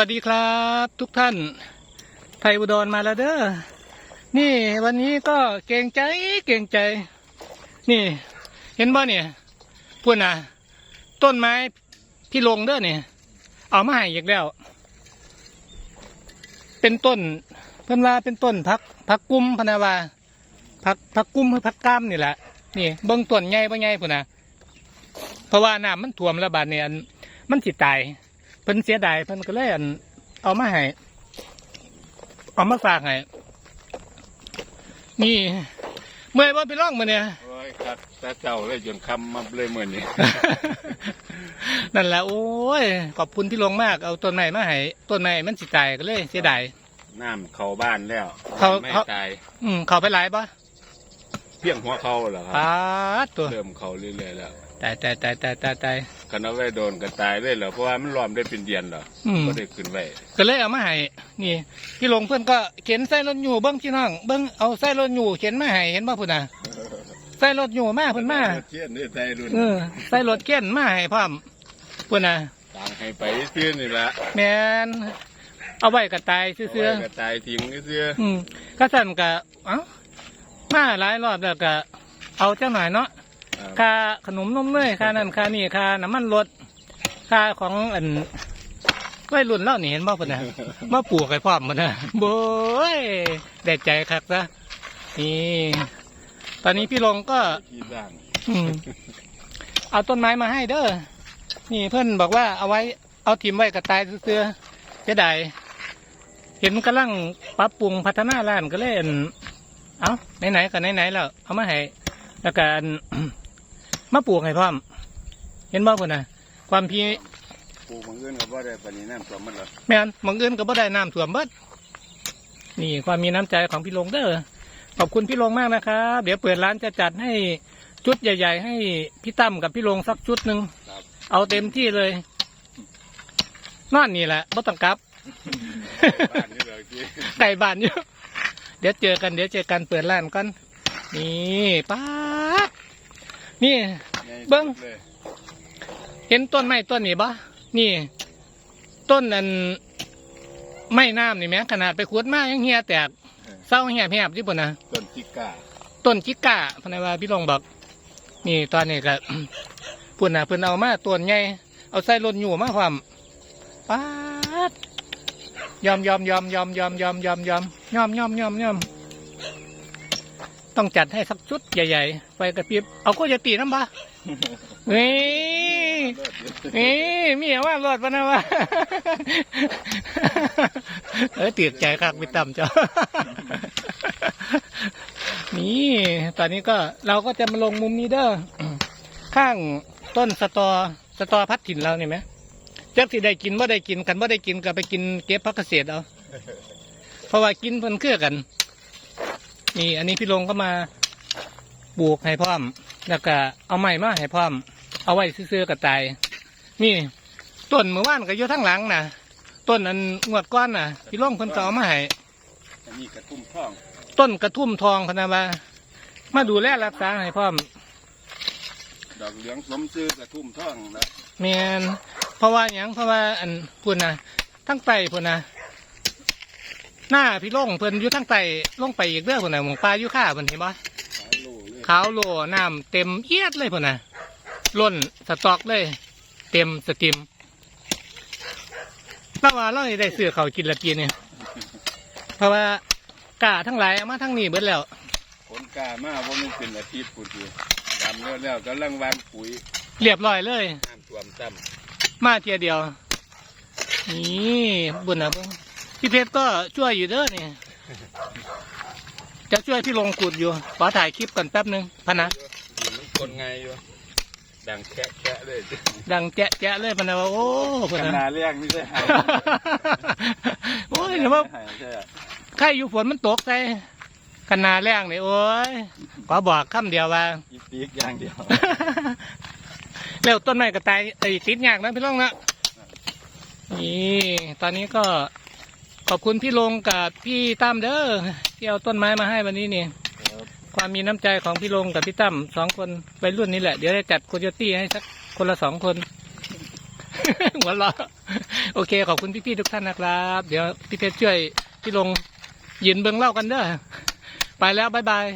วัสดีครับทุกท่าน ไทยอุดรมาแล้วเด้อ นี่วันนี้ก็เก่งใจเก่งใจ นี่ เห็นบ่เนี่ยพูดนะต้นไม้พี่ลงเด้อเนี่ยเอามาให้อีกแล้ว เป็นต้นเพิ่นว่าเป็นต้นพักพักกุ้มพนาวาพักพักกุ้มหรือพักก้ามนี่แหละนี่เบิ้งต้นใหญ่บ่ใหญ่พุ่นะเพราะว่าน้ำมันท่วมแล้วบาดเนี่ยมันสิตาย เพิ่นเสียดายเพิ่นก็เลยอันเอามาให้เอามาฝากให้นี่เมื่อยว่าไปร่องมาเนี่ยโอ้ยครับตาเจ้าเลยจนคำมาเลยเหมือนนี้นั่นแหละโอ้ย ขอบคุณที่ลงมากเอาต้นไม้มาให้ต้นไม้มันสิตายก็เลย เสียดาย น้ำเข้าบ้านแล้วเขาไม่เขา ตายอืมเขาไปหลายปะเพียงหัวเขาเหรอคปารับดตัวเริ่มเขาเรื่อยๆแล้ว ตายตายตายตายตายตายคันเอาไว้โดนก็ตายเลยเหรอเพราะว่ามันรอมได้เป็นเดือนเหรออืมก็ได้ขึ้นไว้ก็เลยเอามาให้นี่พี่ลงเพื่อนก็เข็นใส่รถอยู่เบิ้งพี่น้องเบิ้งเอาใส่รถอยู่เข็นมาให้เห็นบ่พุ่นน่ะใส่รถอยู่มาเพิ่นมาเทียนด้วยใจรุ่นเออใส่รถเข็นมาให้พร้อมพุ่นน่ะต่างให้ไปเสื้อนี่ละแมนเอาไว้กระตายเอาเสื้อไว้ก็ตายทิ้งเสื้อๆอืมก็สั่นกะเอ้ามาหลายรอบแล้วก็เอาเจ้าหน่อยเนาะ ครับค่าขนมนมเนยค่านั่นค่านี่ค่าน้ำมันรถค่าของอันวัยรุ่นเล่านี่เห็นบ่พุ่นน่ะมาปลูกให้พร้อมมันนะโบยได้ใจคักซะนี่ตอนนี้พี่ลงก็ที่สร้างอืมเอาต้นไม้มาให้เด้อนี่เพื่อนบอกว่าเอาไว้เอาถิ่มไว้กระตายเสื้อๆจะได้เห็นกำลังปรับปรุงพัฒนาร้านก็เลยอั่นเอาไหนๆก็ไหนๆแล้วเอามาให้แล้วก็อั่น มาปลูกให้พร้อม เห็นบ่พุ่นน่ะ ความพี่ปลูกมันเงินกับว่าได้ปานนี้น้ำท่วมมันเหรอแม่นบางอื่นก็บ่ได้น้ำท่วมเบิดนี่ความมีน้ำใจของพี่ลงเด้อขอบคุณพี่ลงมากนะครับเดี๋ยวเปิดร้านจะจัดให้ชุดใหญ่ ๆ ให้พี่ตั้มกับพี่ลงสักชุดหนึ่งครับเอาเต็มที่เลยนอนนี่แหละบ่ต้องกลับ บ้านนี่เลยที่ไก่บ้านอยู่ เดี๋ยวเจอกัน เดี๋ยวเจอกันเปิดร้านก่อน นี่ป๊าด นี่ เบิ่งเลยเห็นต้นไม้ต้นนี้ปะนี่ ต้นอันไม้น้ำนี่แหม้ขนาดไปขุดมายังเหียแตกเศร้าเหียแหบที่ปุ่นนะต้นจิก้าต้นจิก้าพนักว่าพี่ลงบอกนี่ตอนนี้ก็ปุ่นนะเพิ่นเอามาต้นใหญ่เอาใส่รถอยู่มาความป๊าดยอมยอมยอมยอมยอมยอมยอมยอมยอมยอมยอมยอม ต้องจัดให้สักชุดใหญ่ ๆ ไปกระพริบเอาก็จะตีน้ำปะนี่นี่มีอย่างว่ารถปะนะวะเออตีดใจคักไปต่ำจ้ะนี่ตอนนี้ก็เราก็จะมาลงมุมนี้เด้อข้างต้นสตอสตอพัดถิ่นเราเนี่ยไหมจักสิได้กินว่าได้กินกันว่าได้กินก็ไปกินเก็บพักเกษตรเอาเพราะว่ากินเพิ่นเครือกัน นี่อันนี้พี่ลงก็มาปลูกให้พร้อม แล้วก็เอาไม้มาให้พร้อม เอาไว้ซื้อๆกับตาย นี่ต้นเมื่อวานก็อยู่ทั้งหลังนะต้นอันงวดก้อนน่ะพี่ล่องเพิ่นก็เอามาให้อันนี้กระทุ่มท่อง ต้นกระทุ่มทองพะนามามาดูแลรักษาให้พร้อม ดอกเหลืองสมชื่อกระทุ่มท่องนะเมียนเพราะว่าหยังเพราะว่าอันพุ่นนะทั้งไตพุ่นนะ หน้าพี่ล่องเพิ่นอยู่ทั้งไตลงไปอีกเด้อพุ่นนะหมองปลาอยู่ข้าเพิ่นเห็นบ่สายโลเลยขาวโลน้ำเต็มเอียดเลยพุ่นนะล้นสต็อกเลย เต็มสติมเราว่าเราได้ซื้อเขาวกินละปีนี่เพราะว่ากาทั้งหลายเอามาทั้งนี้เบิดแล้วผลกล้ามาเพราะมันเป็นอาทิตย์ปุ่นอยู่ดำแล้วแล้วกำลังวางปุ๋ยเรียบร้อยเลยน้ำท่วมต่มาเทียเดียวนี่บุญนะเบิ่ง พี่เพชรก็ช่วยอยู่เด้อนี่ จะช่วยพี่ลงกุดอยู่ ขอถ่ายคลิปก่อนแป๊บหนึ่งพะนะำอยู่มันคนไงอยู่ ดังแคะแคะเลยดังแจ๊ะแจ๊ะเลยพะนะว่าโอ้พะขนะนาดเรียกไม่ใช่หายโอ้ยเดี๋ยวว่าหายใช่อะใครอยู่ฝนมันตกใส่ขนาดแรงนี่โอ้ยขอบอกคำเดียวว่า อีปีกอย่างเดียวแล้วต้นไม้ก็ตายไอ้ติดยากนะพี่ลงนะนี่ตอนนี้ก็ ขอบคุณพี่ลงกับพี่ตั้มเด้อที่เอาต้นไม้มาให้วันนี้นี่ความมีน้ำใจของพี่ลงกับพี่ตั้มสองคนวัยรุ่นนี่แหละ เดี๋ยวจะจัดโคโยตี้ให้สักคนละสองคนหัวเราะโอเค ขอบคุณพี่ๆทุกท่านนะครับ เดี๋ยวพี่เพชรช่วยพี่ลงยืนเบื้องเล่ากันเด้อไปแล้วบ๊ายบาย